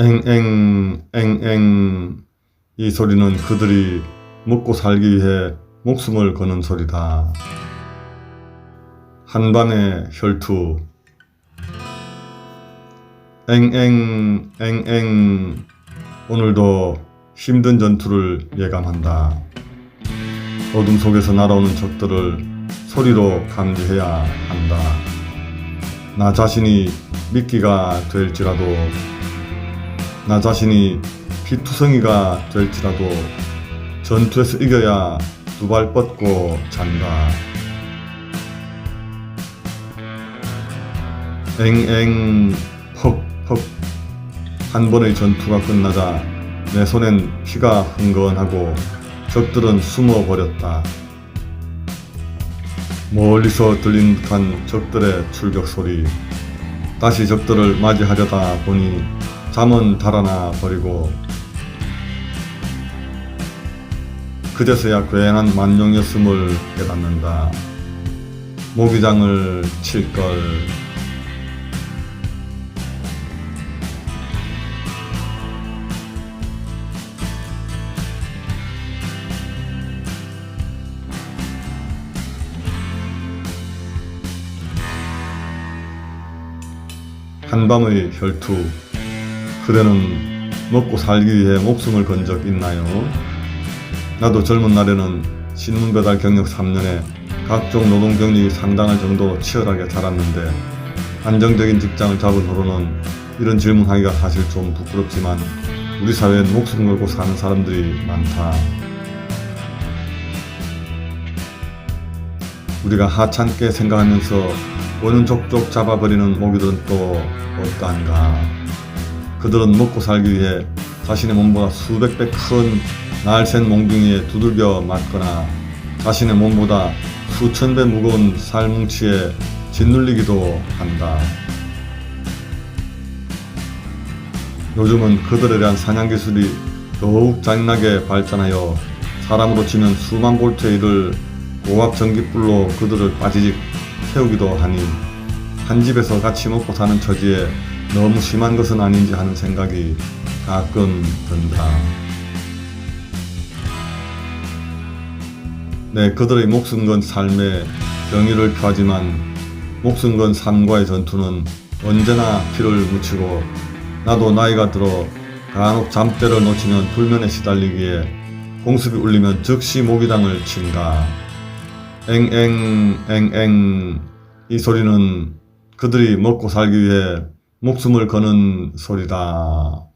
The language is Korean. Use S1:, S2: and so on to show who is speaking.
S1: 앵앵 앵앵 이 소리는 그들이 먹고 살기 위해 목숨을 거는 소리다. 한밤의 혈투 앵앵 앵앵 오늘도 힘든 전투를 예감한다. 어둠 속에서 날아오는 적들을 소리로 감지해야 한다. 나 자신이 미끼가 될지라도 나 자신이 피투성이가 될지라도 전투에서 이겨야 두 발 뻗고 잔다. 앵앵 퍽퍽 한 번의 전투가 끝나자 내 손엔 피가 흥건하고 적들은 숨어 버렸다. 멀리서 들린 듯한 적들의 출격 소리. 다시 적들을 맞이하려다 보니 잠은 달아나 버리고 그제서야 괜한 만용이었음을 깨닫는다. 모기장을 칠걸. 한밤의 혈투. 그대는 먹고 살기 위해 목숨을 건 적 있나요? 나도 젊은 날에는 신문 배달 경력 3년에 각종 노동 경력이 상당할 정도로 치열하게 자랐는데 안정적인 직장을 잡은 후로는 이런 질문하기가 사실 좀 부끄럽지만 우리 사회엔 목숨 걸고 사는 사람들이 많다. 우리가 하찮게 생각하면서 원은 족족 잡아버리는 모기들은 또 어떠한가. 그들은 먹고 살기 위해 자신의 몸보다 수백 배 큰 날쌘 몽둥이에 두들겨 맞거나 자신의 몸보다 수천 배 무거운 살뭉치에 짓눌리기도 한다. 요즘은 그들에 대한 사냥 기술이 더욱 잔인하게 발전하여 사람으로 치면 수만 볼트의 일을 고압 전기불로 그들을 빠지직 태우기도 하니 한 집에서 같이 먹고 사는 처지에 너무 심한 것은 아닌지 하는 생각이 가끔 든다. 네, 그들의 목숨 건 삶에 정의를 표하지만 목숨 건 삶과의 전투는 언제나 피를 묻히고 나도 나이가 들어 간혹 잠때를 놓치면 불면에 시달리기에 공습이 울리면 즉시 모기장을 친다. 앵앵 앵앵 이 소리는 그들이 먹고 살기 위해 목숨을 거는 소리다.